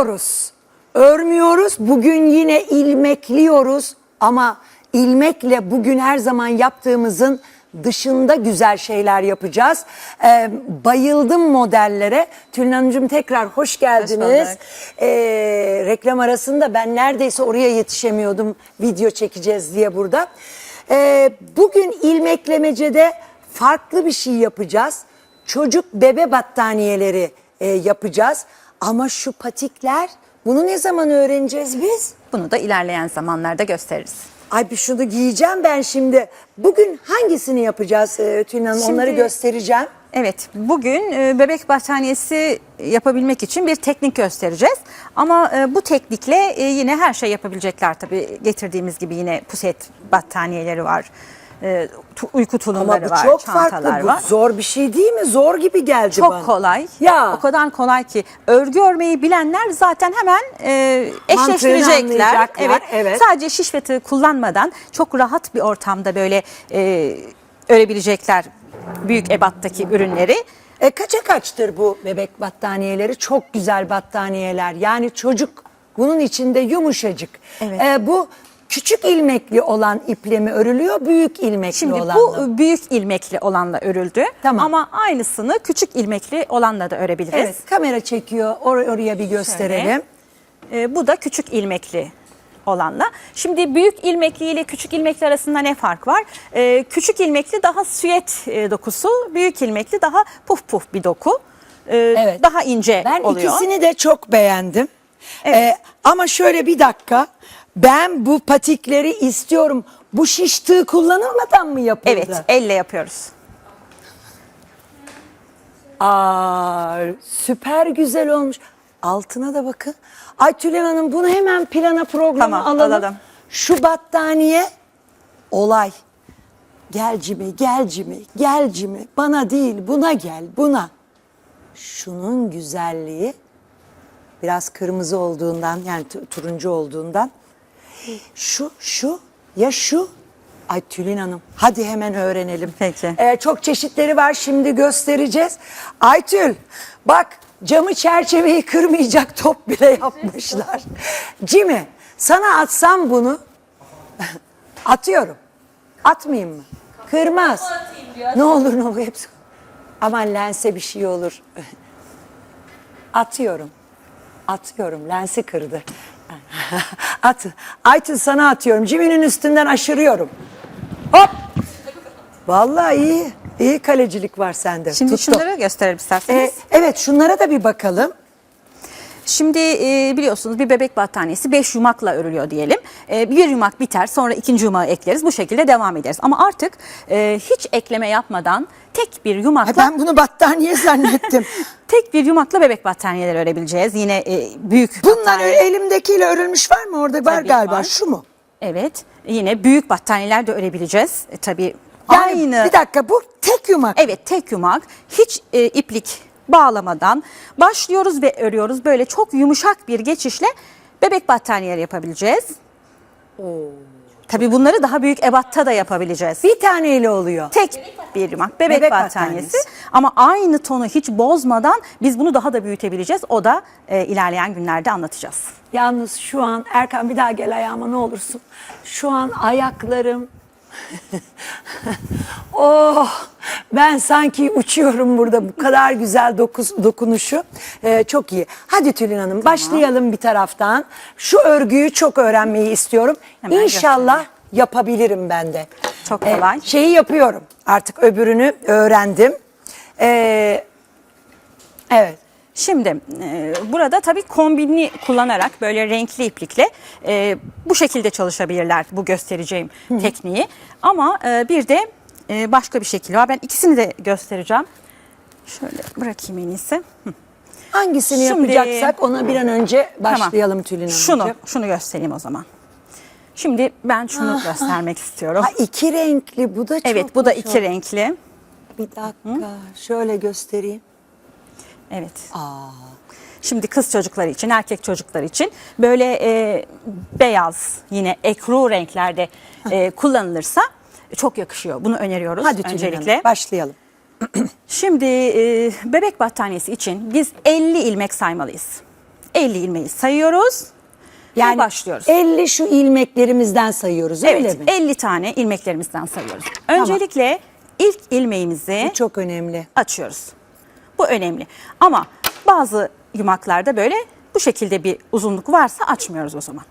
örüyoruz. Örmüyoruz. Bugün yine ilmekliyoruz ama ilmekle bugün her zaman yaptığımızın dışında güzel şeyler yapacağız. Ee, bayıldım modellere. Tülin Hanımcığım tekrar hoş geldiniz. Ee, reklam arasında ben neredeyse oraya yetişemiyordum video çekeceğiz diye burada. Ee, bugün ilmeklemecede farklı bir şey yapacağız. Çocuk bebe battaniyeleri e, yapacağız. Ama şu patikler bunu ne zaman öğreneceğiz biz? Bunu da ilerleyen zamanlarda gösteririz. Ay bir şunu giyeceğim ben şimdi. Bugün hangisini yapacağız e, Tülin Hanım? Şimdi- Onları göstereceğim. Evet, bugün e, bebek battaniyesi yapabilmek için bir teknik göstereceğiz. Ama e, bu teknikle e, yine her şey yapabilecekler tabii. Getirdiğimiz gibi yine puset battaniyeleri var. E, tu- uyku Ama tulumları bu var, çok çantalar farklı. var. Bu zor bir şey değil mi? Zor gibi geldi Çok bana. kolay. Ya. O kadar kolay ki örgü örmeyi bilenler zaten hemen e, eşleştirecekler. anlayacaklar, evet. Sadece şiş ve tığ kullanmadan çok rahat bir ortamda böyle e, örebilecekler büyük ebattaki ürünleri. E kaça kaçtır bu bebek battaniyeleri? Çok güzel battaniyeler. Yani çocuk bunun içinde yumuşacık. Evet. E, bu küçük ilmekli olan iple mi örülüyor, büyük ilmekli Şimdi olanla? bu büyük ilmekli olanla örüldü. Tamam. Ama aynısını küçük ilmekli olanla da örebiliriz. Evet, kamera çekiyor. Or- oraya bir gösterelim. E, bu da küçük ilmekli olanla. Şimdi büyük ilmekli ile küçük ilmekli arasında ne fark var? E, küçük ilmekli daha süet e, dokusu, büyük ilmekli daha puf puf bir doku. E, Evet. Daha ince Ben oluyor. ikisini de çok beğendim. Evet. E, ama şöyle bir dakika. Ben bu patikleri istiyorum. Bu şiş kullanılmadan mı yapıldı? Evet, elle yapıyoruz. Aa, süper güzel olmuş. Altına da bakın. Ay Tülin Hanım bunu hemen plana programa Tamam, alalım. alalım. Şu battaniye olay. Gel Cimi, gel Cimi, gel Cimi. Bana değil buna gel, buna. Şunun güzelliği biraz kırmızı olduğundan yani tu- turuncu olduğundan. Şu, şu, ya şu. Ay Tülin Hanım hadi hemen öğrenelim. Peki. Ee, çok çeşitleri var şimdi göstereceğiz. Aytül bak camı çerçeveyi kırmayacak top bile yapmışlar. Cimi sana atsam bunu atıyorum. Atmayayım mı? Kırmaz. Ne olur ne olur hepsi. Aman lense bir şey olur. Atıyorum. Atıyorum. Lensi kırdı. At. Aytül sana atıyorum. Ciminin üstünden aşırıyorum. Hop. Vallahi iyi. İyi kalecilik var sende. Şimdi Tuttu. şunları gösterelim isterseniz. Ee, evet şunlara da bir bakalım. Şimdi e, biliyorsunuz bir bebek battaniyesi 5 yumakla örülüyor diyelim. E, bir yumak biter sonra ikinci yumağı ekleriz. Bu şekilde devam ederiz. Ama artık e, hiç ekleme yapmadan tek bir Ha, yumakla ben bunu battaniye zannettim. tek bir yumakla bebek battaniyeleri örebileceğiz. Yine e, büyük Bunlar battaniye- elimdekiyle örülmüş var mı? Orada var Tabii galiba. var. Şu mu? Evet. Yine büyük battaniyeler de örebileceğiz. E, tabii Yani aynı. Bir dakika bu tek yumak. Evet tek yumak. Hiç e, iplik bağlamadan başlıyoruz ve örüyoruz. Böyle çok yumuşak bir geçişle bebek battaniyeleri yapabileceğiz. Tabii bunları daha büyük ebatta da yapabileceğiz. Bir taneyle oluyor. Tek bir yumak bebek, Bebek battaniyesi. battaniyesi. ama aynı tonu hiç bozmadan biz bunu daha da büyütebileceğiz. O da e, ilerleyen günlerde anlatacağız. Yalnız şu an Erkan bir daha gel ayağıma ne olursun. Şu an ayaklarım Oh ben sanki uçuyorum burada bu kadar güzel dokus, dokunuşu Ee, çok iyi. Hadi Tülin Hanım başlayalım bir taraftan. Şu örgüyü çok öğrenmeyi istiyorum. Hemen İnşallah yapabilirim ben de. Çok Ee, kolay. şeyi yapıyorum artık öbürünü öğrendim. Ee, evet. Şimdi e, burada tabii kombinli kullanarak böyle renkli iplikle e, bu şekilde çalışabilirler bu göstereceğim tekniği. Ama e, bir de e, başka bir şekil var. Ben ikisini de göstereceğim. Şöyle bırakayım en iyisi. Hı. Hangisini Şimdi- yapacaksak ona bir an önce başlayalım Tamam. Tülin Hanımcığım. Şunu, şunu göstereyim o zaman. Şimdi ben şunu göstermek istiyorum. Ha, iki renkli bu da çok evet bu da iki oldu. renkli. Bir dakika şöyle göstereyim. Evet. Şimdi kız çocukları için, erkek çocuklar için böyle e, beyaz yine ekru renklerde e, kullanılırsa çok yakışıyor. Bunu öneriyoruz Hadi Tülin öncelikle. Hanım başlayalım. Şimdi e, bebek battaniyesi için biz 50 ilmek saymalıyız. 50 ilmeği sayıyoruz. Yani başlıyoruz. 50 şu ilmeklerimizden sayıyoruz öyle evet, mi? 50 tane ilmeklerimizden sayıyoruz. Öncelikle ilk ilmeğimizi Bu çok önemli. açıyoruz. Bu önemli. Ama bazı yumaklarda böyle bu şekilde bir uzunluk varsa açmıyoruz o zaman.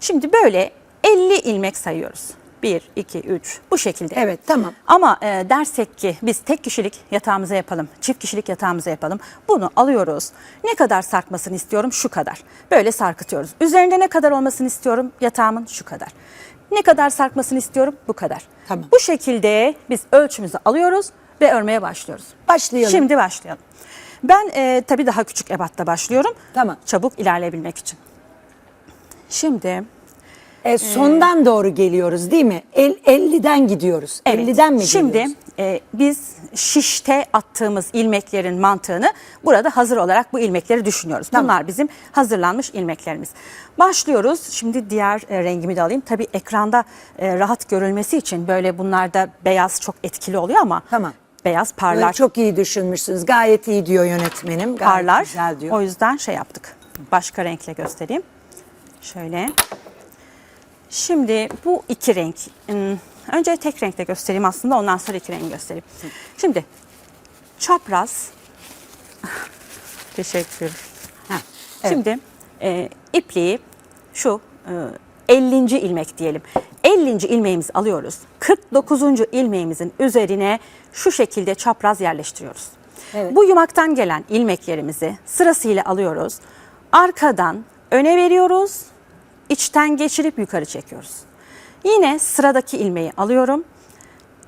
Şimdi böyle 50 ilmek sayıyoruz. 1, 2, 3 bu şekilde. Evet, tamam. Ama e, dersek ki biz tek kişilik yatağımıza yapalım, çift kişilik yatağımıza yapalım. Bunu alıyoruz. Ne kadar sarkmasını istiyorum? Şu kadar. Böyle sarkıtıyoruz. Üzerinde ne kadar olmasını istiyorum? Yatağımın şu kadar. Ne kadar sarkmasını istiyorum? Bu kadar. Tamam. Bu şekilde biz ölçümüzü alıyoruz ve örmeye başlıyoruz. Başlayalım. Şimdi başlayalım. Ben e, tabii daha küçük ebatta başlıyorum. Tamam. Çabuk ilerleyebilmek için. Şimdi E, sondan doğru geliyoruz değil mi? El, 50'den gidiyoruz. evet, 50'den mi Şimdi geliyoruz? e, biz şişte attığımız ilmeklerin mantığını burada hazır olarak bu ilmekleri düşünüyoruz. Tamam. Bunlar bizim hazırlanmış ilmeklerimiz. Başlıyoruz. Şimdi diğer e, rengimi de alayım. Tabii ekranda e, rahat görülmesi için böyle bunlarda beyaz çok etkili oluyor ama Tamam. Beyaz Böyle parlar çok iyi düşünmüşsünüz. Gayet iyi diyor yönetmenim. Gayet parlar. güzel diyor. O yüzden şey yaptık. Başka renkle göstereyim. Şöyle. Şimdi bu iki renk. hmm, Önce tek renkle göstereyim aslında ondan sonra iki renk göstereyim. Şimdi çapraz. Teşekkür. Ha, evet. Şimdi e, ipliği şu e, 50. ilmek diyelim. 50. ilmeğimizi alıyoruz. 49. ilmeğimizin üzerine şu şekilde çapraz yerleştiriyoruz. Evet. Bu yumaktan gelen ilmeklerimizi sırasıyla alıyoruz. Arkadan öne veriyoruz. içten geçirip yukarı çekiyoruz. Yine sıradaki ilmeği alıyorum.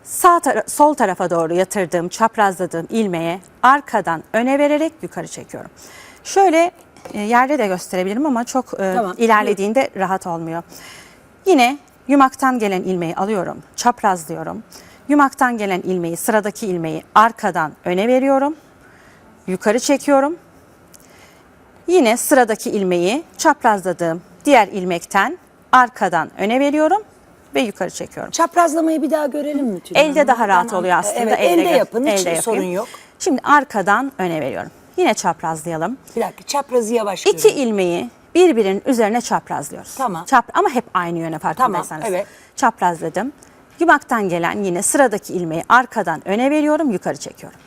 Sağ tara- sol tarafa doğru yatırdığım, çaprazladığım ilmeğe arkadan öne vererek yukarı çekiyorum. Şöyle e, yerde de gösterebilirim ama çok e, Tamam. ilerlediğinde rahat olmuyor. Yine yumaktan gelen ilmeği alıyorum, çaprazlıyorum. Yumaktan gelen ilmeği, sıradaki ilmeği arkadan öne veriyorum. Yukarı çekiyorum. Yine sıradaki ilmeği çaprazladığım diğer ilmekten arkadan öne veriyorum ve yukarı çekiyorum. Çaprazlamayı bir daha görelim mi Tülin Elde Hanım? daha rahat Ben- oluyor aslında. Evet, elde, yapın. Hiç elde sorun yapayım. yok. Şimdi arkadan öne veriyorum. Yine çaprazlayalım. Bir dakika çaprazı yavaş İki görüyorum. ilmeği birbirinin üzerine çaprazlıyoruz. Tamam. Çap ama hep aynı yöne farkındaysanız. Tamam, evet. Çaprazladım. Yumaktan gelen yine sıradaki ilmeği arkadan öne veriyorum, yukarı çekiyorum.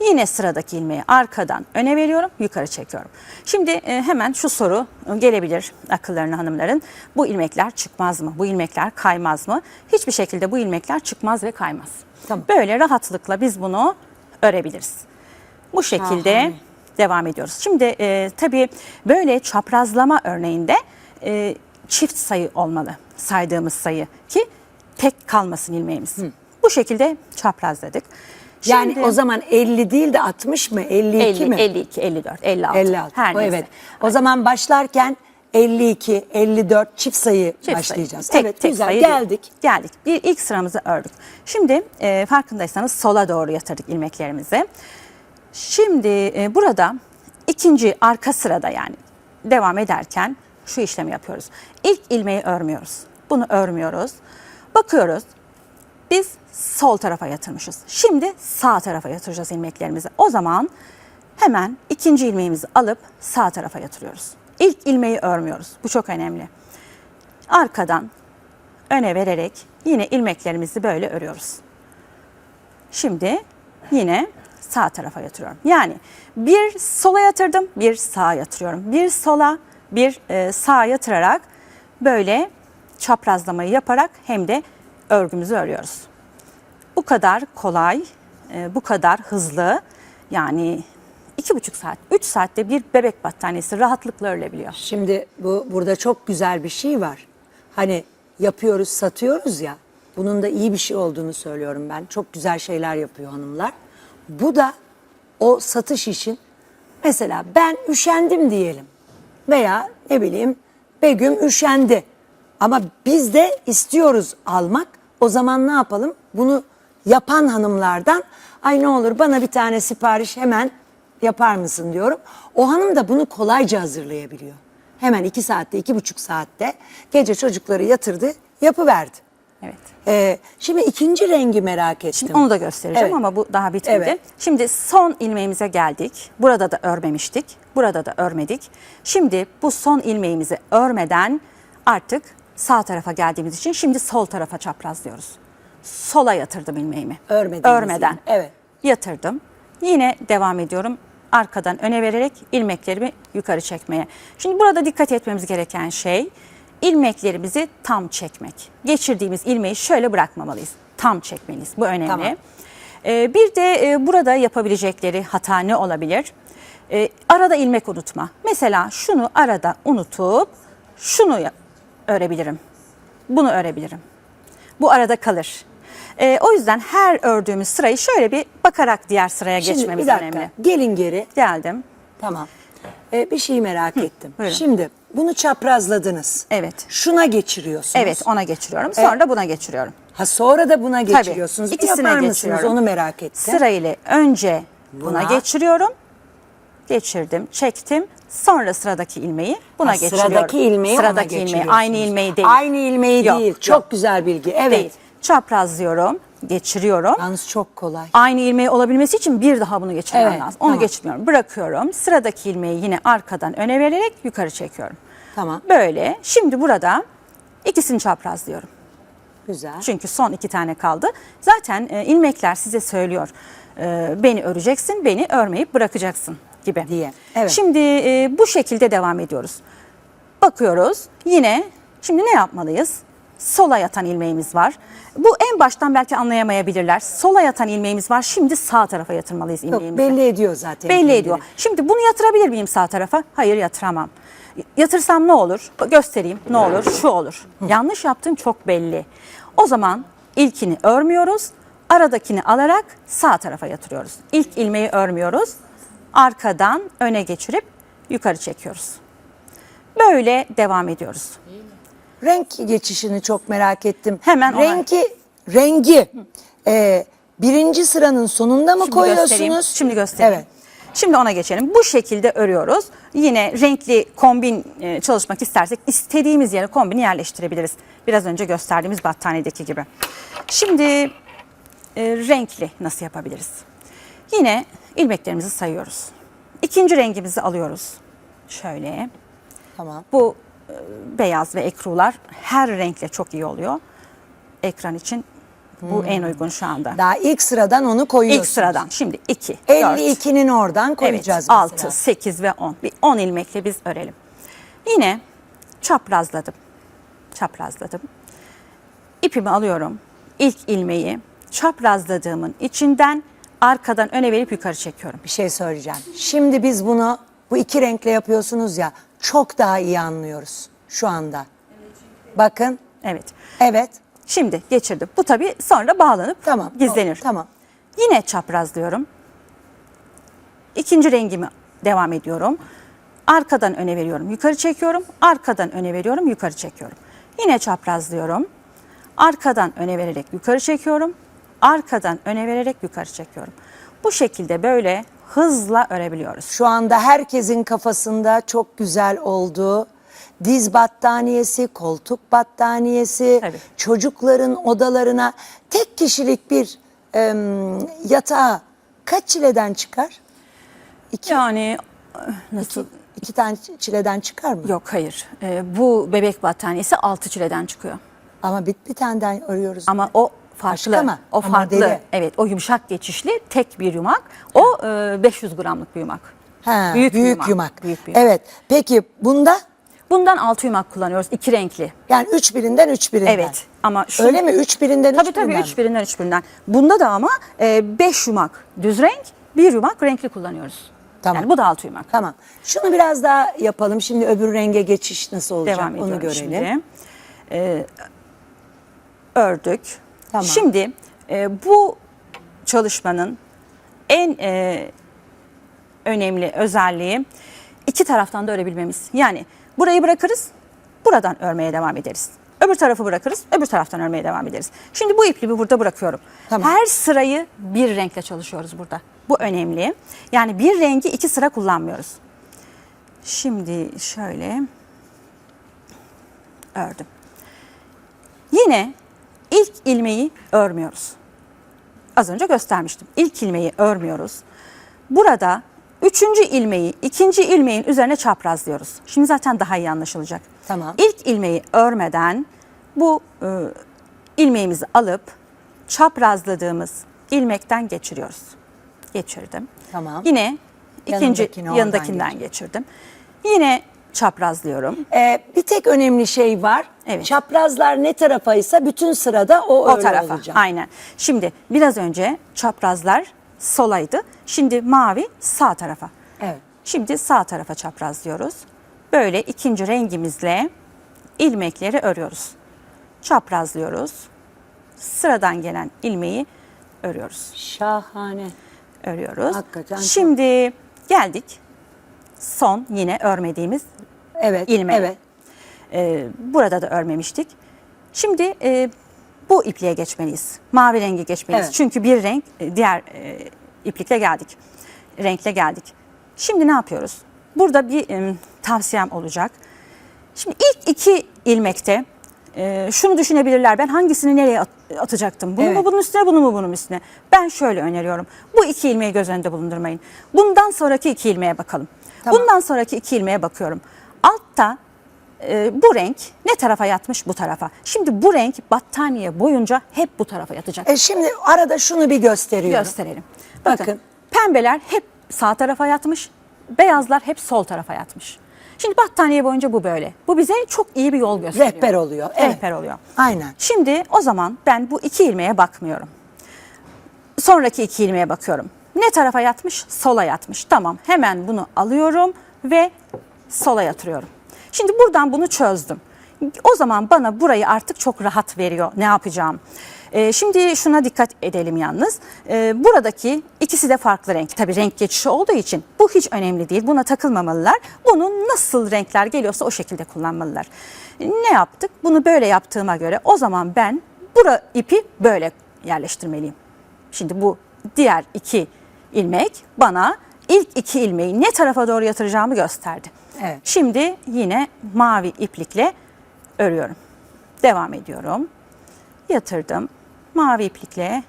Yine sıradaki ilmeği arkadan öne veriyorum, yukarı çekiyorum. Şimdi e, hemen şu soru gelebilir akıllarına hanımların. Bu ilmekler çıkmaz mı? Bu ilmekler kaymaz mı? Hiçbir şekilde bu ilmekler çıkmaz ve kaymaz. Tamam. Böyle rahatlıkla biz bunu örebiliriz. Bu şekilde Şahane. Devam ediyoruz. Şimdi e, tabii böyle çaprazlama örneğinde e, çift sayı olmalı saydığımız sayı ki tek kalmasın ilmeğimiz. Bu şekilde çaprazladık. Yani Şimdi o zaman 50 değil de 60 mı? 52 50, mi? 52, 54, 56. 56. Her o neyse. evet. O zaman başlarken 52, 54 çift sayı Çift sayı. başlayacağız. Tek- evet tek güzel sayı değil. geldik. Geldik. Bir ilk sıramızı ördük. Şimdi e, farkındaysanız sola doğru yatırdık ilmeklerimizi. Şimdi e, burada ikinci arka sırada yani devam ederken şu işlemi yapıyoruz. İlk ilmeği örmüyoruz. Bunu örmüyoruz. Bakıyoruz. Biz sol tarafa yatırmışız. Şimdi sağ tarafa yatıracağız ilmeklerimizi. O zaman hemen ikinci ilmeğimizi alıp sağ tarafa yatırıyoruz. İlk ilmeği örmüyoruz. Bu çok önemli. Arkadan öne vererek yine ilmeklerimizi böyle örüyoruz. Şimdi yine sağ tarafa yatırıyorum. Yani bir sola yatırdım, bir sağa yatırıyorum. Bir sola, bir e, sağa yatırarak böyle çaprazlamayı yaparak hem de örgümüzü örüyoruz. Bu kadar kolay, e, bu kadar hızlı yani iki buçuk saat, üç saatte bir bebek battaniyesi rahatlıkla örülebiliyor. Şimdi bu burada çok güzel bir şey var. Hani yapıyoruz, satıyoruz ya. Bunun da iyi bir şey olduğunu söylüyorum ben. Çok güzel şeyler yapıyor hanımlar. Bu da o satış işin mesela ben üşendim diyelim. Veya ne bileyim Begüm üşendi. Ama biz de istiyoruz almak. O zaman ne yapalım? Bunu yapan hanımlardan ay ne olur bana bir tane sipariş hemen yapar mısın diyorum. O hanım da bunu kolayca hazırlayabiliyor. Hemen iki saatte, iki buçuk saatte gece çocukları yatırdı, yapıverdi. Evet. Ee, şimdi ikinci rengi merak ettim. Şimdi onu da göstereceğim Evet. ama bu daha bitmedi. Evet. Şimdi son ilmeğimize geldik. Burada da örmemiştik. Burada da örmedik. Şimdi bu son ilmeğimizi örmeden artık sağ tarafa geldiğimiz için şimdi sol tarafa çaprazlıyoruz. Sola yatırdım ilmeğimi. Örmediğiniz Örmeden. yani, evet. Yatırdım. Yine devam ediyorum. Arkadan öne vererek ilmeklerimi yukarı çekmeye. Şimdi burada dikkat etmemiz gereken şey ilmeklerimizi tam çekmek. Geçirdiğimiz ilmeği şöyle bırakmamalıyız. Tam çekmeliyiz. Bu önemli. Tamam. Ee, bir de e, burada yapabilecekleri hata ne olabilir? Ee, arada ilmek unutma. Mesela şunu arada unutup şunu örebilirim. Bunu örebilirim. Bu arada kalır. Ee, o yüzden her ördüğümüz sırayı şöyle bir bakarak diğer sıraya Şimdi geçmemiz bir dakika. önemli. Gelin geri. Geldim. Tamam. Ee, bir şeyi merak ettim. buyurun. Şimdi bunu çaprazladınız. Evet. Şuna geçiriyorsunuz. Evet ona geçiriyorum. Sonra da buna geçiriyorum. Ha sonra da buna geçiriyorsunuz. Bir İkisine yapar mısınız? geçiriyorum. Onu merak ettim. Sırayla önce buna, Buna. geçiriyorum. Geçirdim, çektim. Sonra sıradaki ilmeği buna Ha, geçiriyorum. Sıradaki ilmeği Sıradaki ona ilmeği aynı ilmeği değil. Aynı ilmeği Yok, değil. yok. Çok güzel bilgi. Evet. Değil. Çaprazlıyorum, geçiriyorum. Yalnız çok kolay. Aynı ilmeği olabilmesi için bir daha bunu geçirmem Evet, lazım. Onu tamam. geçirmiyorum. Bırakıyorum. Sıradaki ilmeği yine arkadan öne vererek yukarı çekiyorum. Tamam. Böyle. Şimdi burada ikisini çaprazlıyorum. Güzel. Çünkü son iki tane kaldı. Zaten e, ilmekler size söylüyor. E, beni öreceksin, beni örmeyip bırakacaksın gibi. Diye, evet. Şimdi e, bu şekilde devam ediyoruz. Bakıyoruz. Yine şimdi ne yapmalıyız? Sola yatan ilmeğimiz var. Bu en baştan belki anlayamayabilirler. Sola yatan ilmeğimiz var. Şimdi sağ tarafa yatırmalıyız Yok, ilmeğimizi. belli ediyor zaten. Belli kendini. ediyor. Şimdi bunu yatırabilir miyim sağ tarafa? Hayır yatıramam. Yatırsam ne olur? Göstereyim. Ne olur? Şu olur. Yanlış yaptığım çok belli. O zaman ilkini örmüyoruz. Aradakini alarak sağ tarafa yatırıyoruz. İlk ilmeği örmüyoruz. Arkadan öne geçirip yukarı çekiyoruz. Böyle devam ediyoruz. Renk geçişini çok merak ettim. Hemen ona- rengi rengi e, birinci sıranın sonunda mı Şimdi koyuyorsunuz? göstereyim. Şimdi göstereyim. Evet. Şimdi ona geçelim. Bu şekilde örüyoruz. Yine renkli kombin e, çalışmak istersek istediğimiz yere kombini yerleştirebiliriz. Biraz önce gösterdiğimiz battaniyedeki gibi. Şimdi e, renkli nasıl yapabiliriz? Yine ilmeklerimizi sayıyoruz. İkinci rengimizi alıyoruz. Şöyle. Tamam. Bu beyaz ve ekrular her renkle çok iyi oluyor. Ekran için bu en uygun şu anda. Daha ilk sıradan onu koyuyorsunuz. İlk sıradan. Şimdi 2, 4, 52'nin oradan koyacağız evet, mesela. 6, 8 ve 10. Bir 10 ilmekle biz örelim. Yine çaprazladım. Çaprazladım. İpimi alıyorum. İlk ilmeği çaprazladığımın içinden arkadan öne verip yukarı çekiyorum. Bir şey söyleyeceğim. Şimdi biz bunu bu iki renkle yapıyorsunuz ya çok daha iyi anlıyoruz şu anda. Bakın. Evet. Evet. Şimdi geçirdim. Bu tabii sonra bağlanıp Tamam. gizlenir. Tamam. Yine çaprazlıyorum. İkinci rengimi devam ediyorum. Arkadan öne veriyorum, yukarı çekiyorum. Arkadan öne veriyorum, yukarı çekiyorum. Yine çaprazlıyorum. Arkadan öne vererek yukarı çekiyorum. Arkadan öne vererek yukarı çekiyorum. Bu şekilde böyle hızla örebiliyoruz. Şu anda herkesin kafasında çok güzel olduğu diz battaniyesi, koltuk battaniyesi, Tabii. çocukların odalarına tek kişilik bir em, yatağa kaç çileden çıkar? Yani nasıl? İki tane çileden çıkar mı? Yok hayır. Ee, bu bebek battaniyesi 6 çileden çıkıyor. Ama bir, bir taneden arıyoruz. Ama o farklı. Başka mı? O Ama farklı. deri. Evet o yumuşak geçişli tek bir yumak. O e, 500 gramlık bir yumak. Ha, büyük bir yumak. Büyük bir yumak. Evet. Peki bunda Bundan 6 yumak kullanıyoruz. iki renkli. yani üç birinden üç birinden. Evet. Ama şu Öyle mi? Üç birinden Tabii üç tabii birinden. 3 birinden 3 birinden. Bunda da ama 5 yumak düz renk, bir yumak renkli kullanıyoruz. Tamam. Yani bu da 6 yumak. Tamam. Şunu biraz daha yapalım. Şimdi öbür renge geçiş nasıl olacak Devam onu ediyorum görelim. şimdi. Ee, ördük. Tamam. Şimdi e, bu çalışmanın en e, önemli özelliği iki taraftan da örebilmemiz. Yani burayı bırakırız, buradan örmeye devam ederiz. Öbür tarafı bırakırız, öbür taraftan örmeye devam ederiz. Şimdi bu ipliği burada bırakıyorum. Tamam. Her sırayı bir renkle çalışıyoruz burada. Bu önemli. Yani bir rengi iki sıra kullanmıyoruz. Şimdi şöyle ördüm. Yine ilk ilmeği örmüyoruz. Az önce göstermiştim. İlk ilmeği örmüyoruz. Burada üçüncü ilmeği ikinci ilmeğin üzerine çaprazlıyoruz. Şimdi zaten daha iyi anlaşılacak. Tamam. İlk ilmeği örmeden bu e, ilmeğimizi alıp çaprazladığımız ilmekten geçiriyoruz. Geçirdim. Tamam. Yine ikinci Yanındakini yanındakinden geçir. geçirdim. Yine çaprazlıyorum. Ee, bir tek önemli şey var. Evet. Çaprazlar ne tarafaysa bütün sırada o, O öyle tarafa. olacak. Aynen. Şimdi biraz önce çaprazlar solaydı. Şimdi mavi sağ tarafa. Evet. Şimdi sağ tarafa çaprazlıyoruz. Böyle ikinci rengimizle ilmekleri örüyoruz. Çaprazlıyoruz. Sıradan gelen ilmeği örüyoruz. Şahane. Örüyoruz. Hakikaten çok- Şimdi geldik. Son yine örmediğimiz Evet. İlmek. Evet. Ee, burada da örmemiştik. Şimdi e, bu ipliğe geçmeliyiz. Mavi rengi geçmeliyiz. Evet. Çünkü bir renk e, diğer e, iplikle geldik. Renkle geldik. Şimdi ne yapıyoruz? Burada bir e, tavsiyem olacak. Şimdi ilk iki ilmekte e, şunu düşünebilirler. Ben hangisini nereye at- atacaktım? Bunu Evet. mu bunun üstüne, bunu mu bunun üstüne? Ben şöyle öneriyorum. Bu iki ilmeği göz önünde bulundurmayın. Bundan sonraki iki ilmeğe bakalım. Tamam. Bundan sonraki iki ilmeğe bakıyorum. Altta e, bu renk ne tarafa yatmış? Bu tarafa. Şimdi bu renk battaniye boyunca hep bu tarafa yatacak. E şimdi arada şunu bir gösteriyorum. Gösterelim. Bakın, Bakın. pembeler hep sağ tarafa yatmış, beyazlar hep sol tarafa yatmış. Şimdi battaniye boyunca bu böyle. Bu bize çok iyi bir yol gösteriyor. Rehber oluyor, evet. Rehber oluyor. Aynen. Şimdi o zaman ben bu iki ilmeğe bakmıyorum. Sonraki iki ilmeğe bakıyorum. Ne tarafa yatmış? Sola yatmış. Tamam hemen bunu alıyorum ve sola yatırıyorum. Şimdi buradan bunu çözdüm. O zaman bana burayı artık çok rahat veriyor ne yapacağım. Ee, şimdi şuna dikkat edelim yalnız. Ee, buradaki ikisi de farklı renk. Tabii renk geçişi olduğu için bu hiç önemli değil. Buna takılmamalılar. Bunu nasıl renkler geliyorsa o şekilde kullanmalılar. Ne yaptık? Bunu böyle yaptığıma göre o zaman ben bura ipi böyle yerleştirmeliyim. Şimdi bu diğer iki ilmek bana ilk iki ilmeği ne tarafa doğru yatıracağımı gösterdi. Evet. Şimdi yine mavi iplikle örüyorum. Devam ediyorum. Yatırdım. Mavi iplikle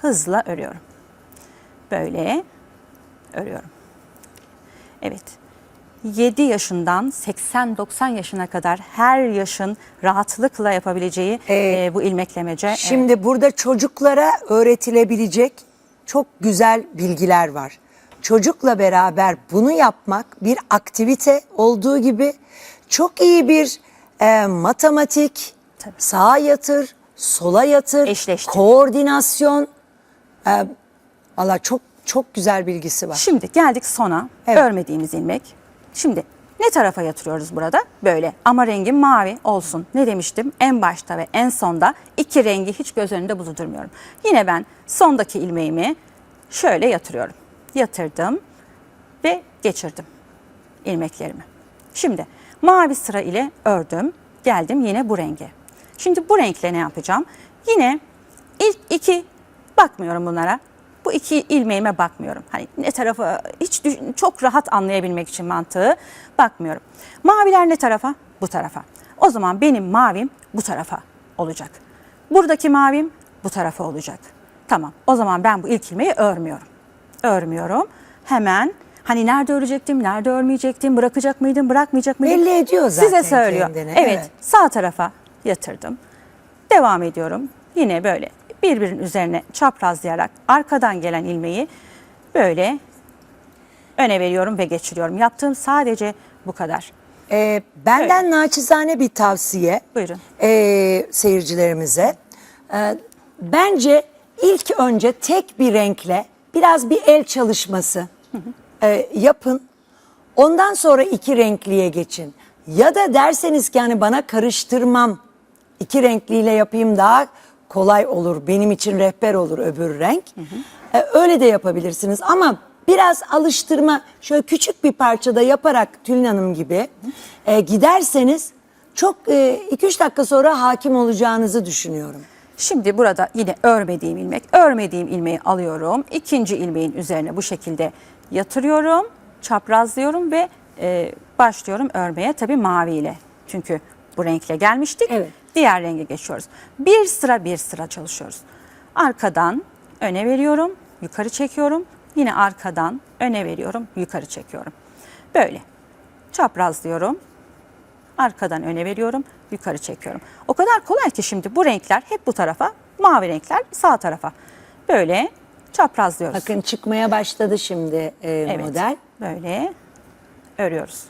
hızla örüyorum. Böyle örüyorum. Evet. 7 yaşından 80-90 yaşına kadar her yaşın rahatlıkla yapabileceği Ee, e, bu ilmeklemece. Şimdi burada çocuklara öğretilebilecek çok güzel bilgiler var. Çocukla beraber bunu yapmak bir aktivite olduğu gibi çok iyi bir e, matematik, Tabii. sağa yatır, sola yatır, Eşleştir. koordinasyon. E, Valla çok çok güzel bilgisi var. Şimdi geldik sona. Evet. Örmediğimiz ilmek. Şimdi ne tarafa yatırıyoruz burada? Böyle ama rengim mavi olsun. Ne demiştim? En başta ve en sonda iki rengi hiç göz önünde bulundurmuyorum. Yine ben sondaki ilmeğimi şöyle yatırıyorum. Yatırdım ve geçirdim ilmeklerimi. Şimdi mavi sıra ile ördüm. Geldim yine bu renge. Şimdi bu renkle ne yapacağım? Yine ilk iki bakmıyorum bunlara. Bu iki ilmeğime bakmıyorum. Hani ne tarafa hiç çok rahat anlayabilmek için mantığı bakmıyorum. Maviler ne tarafa? Bu tarafa. O zaman benim mavim bu tarafa olacak. Buradaki mavim bu tarafa olacak. Tamam. O zaman ben bu ilk ilmeği örmüyorum. Örmüyorum. Hemen hani nerede örecektim, nerede örmeyecektim, bırakacak mıydım, bırakmayacak mıydım? Belli ediyor zaten Size söylüyor. kendini, Evet, evet. Sağ tarafa yatırdım. Devam ediyorum. Yine böyle birbirinin üzerine çaprazlayarak arkadan gelen ilmeği böyle öne veriyorum ve geçiriyorum. Yaptığım sadece bu kadar. E, benden naçizane bir tavsiye. Buyurun. e, seyircilerimize. E, bence ilk önce tek bir renkle biraz bir el çalışması e, yapın. Ondan sonra iki renkliye geçin. Ya da derseniz ki hani bana karıştırmam. iki renkliyle yapayım daha kolay olur. Benim için rehber olur öbür renk. E, öyle de yapabilirsiniz ama biraz alıştırma şöyle küçük bir parçada yaparak Tülin Hanım gibi e, giderseniz çok 2-3 dakika sonra hakim olacağınızı düşünüyorum. Şimdi burada yine örmediğim ilmek, örmediğim ilmeği alıyorum. İkinci ilmeğin üzerine bu şekilde yatırıyorum, çaprazlıyorum ve e, başlıyorum örmeye tabii maviyle. Çünkü bu renkle gelmiştik. Evet. Diğer renge geçiyoruz. Bir sıra bir sıra çalışıyoruz. Arkadan öne veriyorum, yukarı çekiyorum. Yine arkadan öne veriyorum, yukarı çekiyorum. Böyle. Çaprazlıyorum. Arkadan öne veriyorum, yukarı çekiyorum. O kadar kolay ki şimdi bu renkler hep bu tarafa, mavi renkler sağ tarafa. Böyle çaprazlıyoruz. Bakın çıkmaya başladı şimdi e, Evet. model. Böyle örüyoruz.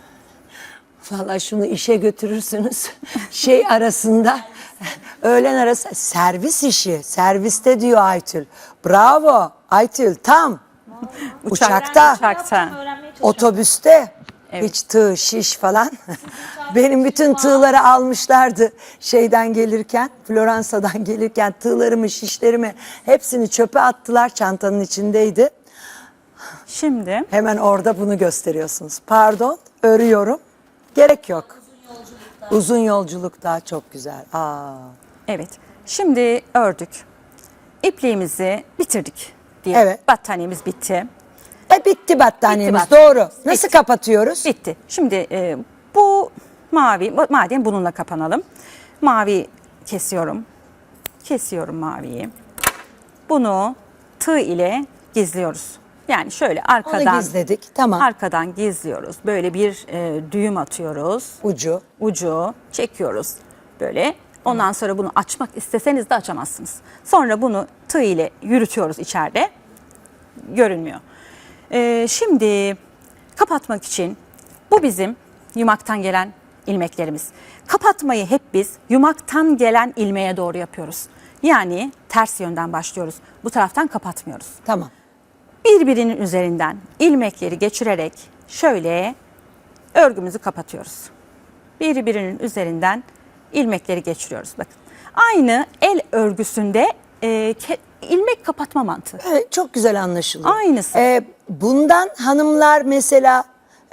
Vallahi şunu işe götürürsünüz. Şey arasında öğlen arası servis işi. Serviste diyor Aytül. Bravo Aytül tam. Uçakta, Uçakta. otobüste Evet. hiç tığ, şiş falan. Benim bütün tığları almışlardı şeyden gelirken, Floransa'dan gelirken tığlarımı, şişlerimi hepsini çöpe attılar. Çantanın içindeydi. Şimdi Hemen orada bunu gösteriyorsunuz. Pardon, örüyorum. Gerek yok. Uzun yolculukta çok güzel. Aa. evet. Şimdi ördük. İpliğimizi bitirdik diye. Evet. Battaniyemiz bitti. E bitti battaniyemiz. Bitti battaniyemiz. Doğru. Nasıl Bitti. kapatıyoruz? Bitti. Şimdi e, bu mavi, madem bununla kapanalım. Mavi kesiyorum. Kesiyorum maviyi. Bunu tığ ile gizliyoruz. Yani şöyle arkadan gizledik, tamam. Arkadan gizliyoruz. Böyle bir e, düğüm atıyoruz. Ucu. Ucu çekiyoruz. Böyle. Ondan sonra bunu açmak isteseniz de açamazsınız. Sonra bunu tığ ile yürütüyoruz içeride. Görünmüyor. Ee, şimdi kapatmak için bu bizim yumaktan gelen ilmeklerimiz. Kapatmayı hep biz yumaktan gelen ilmeğe doğru yapıyoruz. Yani ters yönden başlıyoruz. Bu taraftan kapatmıyoruz Tamam. birbirinin üzerinden ilmekleri geçirerek şöyle örgümüzü kapatıyoruz. Birbirinin üzerinden ilmekleri geçiriyoruz. Bakın aynı el örgüsünde e, ilmek kapatma mantığı. Evet, çok güzel anlaşılıyor. Aynısı. E, bundan hanımlar mesela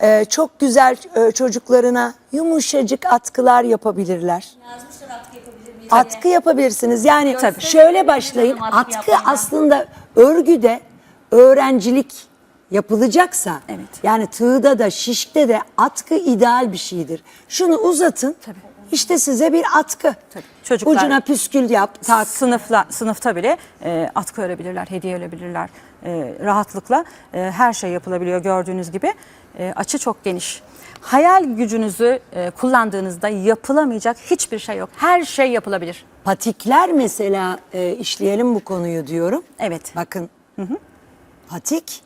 e, çok güzel e, çocuklarına yumuşacık atkılar yapabilirler. Yazmışlar atkı yapabilir miyiz? Atkı yapabilirsiniz. Yani Tabii. şöyle başlayın. Atkı Atkı yapmayı. aslında örgüde öğrencilik yapılacaksa Evet. yani tığda da şişte de atkı ideal bir şeydir. Şunu uzatın. İşte size bir atkı. Tabii. Çocuklar- Ucuna püskül yap, tak. Sınıfla, sınıfta bile e, atkı örebilirler, hediye örebilirler e, rahatlıkla. E, her şey yapılabiliyor gördüğünüz gibi. E, açı çok geniş. Hayal gücünüzü e, kullandığınızda yapılamayacak hiçbir şey yok. Her şey yapılabilir. Patikler mesela e, işleyelim bu konuyu diyorum. Evet. Bakın. Patik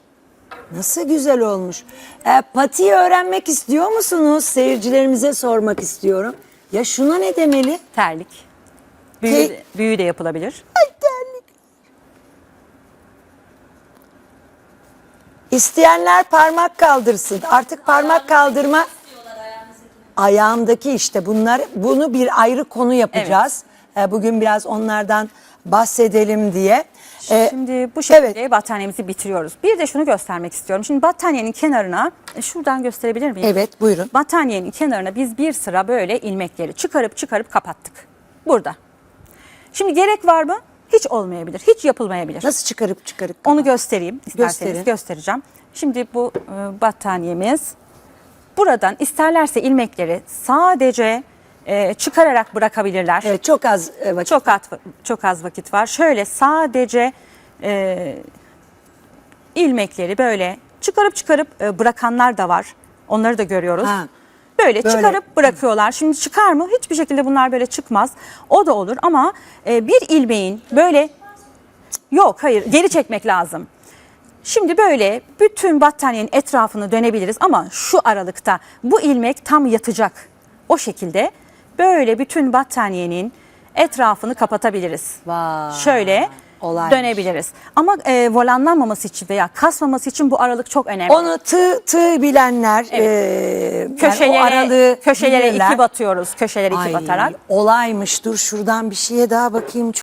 nasıl güzel olmuş. E, patiği öğrenmek istiyor musunuz? Seyircilerimize sormak istiyorum. Ya şuna ne demeli? Terlik. Büyü, Te- de- büyü de yapılabilir. İsteyenler parmak kaldırsın. Artık parmak kaldırma ayağımdaki işte bunlar bunu bir ayrı konu yapacağız. E, bugün biraz onlardan bahsedelim diye. E, Şimdi bu şekilde evet. battaniyemizi bitiriyoruz. Bir de şunu göstermek istiyorum. Şimdi battaniyenin kenarına e, şuradan gösterebilir miyim? Evet, buyurun. Battaniyenin kenarına biz bir sıra böyle ilmekleri çıkarıp çıkarıp kapattık. Burada. Şimdi gerek var mı? Hiç olmayabilir. Hiç yapılmayabilir. Nasıl çıkarıp çıkarıp? Onu göstereyim isterseniz Gösterin. göstereceğim. Şimdi bu e, battaniyemiz buradan isterlerse ilmekleri sadece e, çıkararak bırakabilirler. Evet, çok az e, vakit. Çok az, çok az vakit var. Şöyle sadece e, ilmekleri böyle çıkarıp çıkarıp e, bırakanlar da var. Onları da görüyoruz. Ha. Böyle, Böyle. çıkarıp bırakıyorlar. Şimdi çıkar mı? Hiçbir şekilde bunlar böyle çıkmaz. O da olur ama e, bir ilmeğin böyle yok hayır geri çekmek lazım. Şimdi böyle bütün battaniyenin etrafını dönebiliriz ama şu aralıkta bu ilmek tam yatacak. O şekilde böyle bütün battaniyenin etrafını kapatabiliriz. Vay, Şöyle olaymış. dönebiliriz. Ama e, volanlanmaması için veya kasmaması için bu aralık çok önemli. Onu tığ, tığ bilenler e, yani köşelere, o aralığı köşelere bilirler. iki batıyoruz. Köşelere iki Ay, batarak. Olaymış. Dur şuradan bir şeye daha bakayım.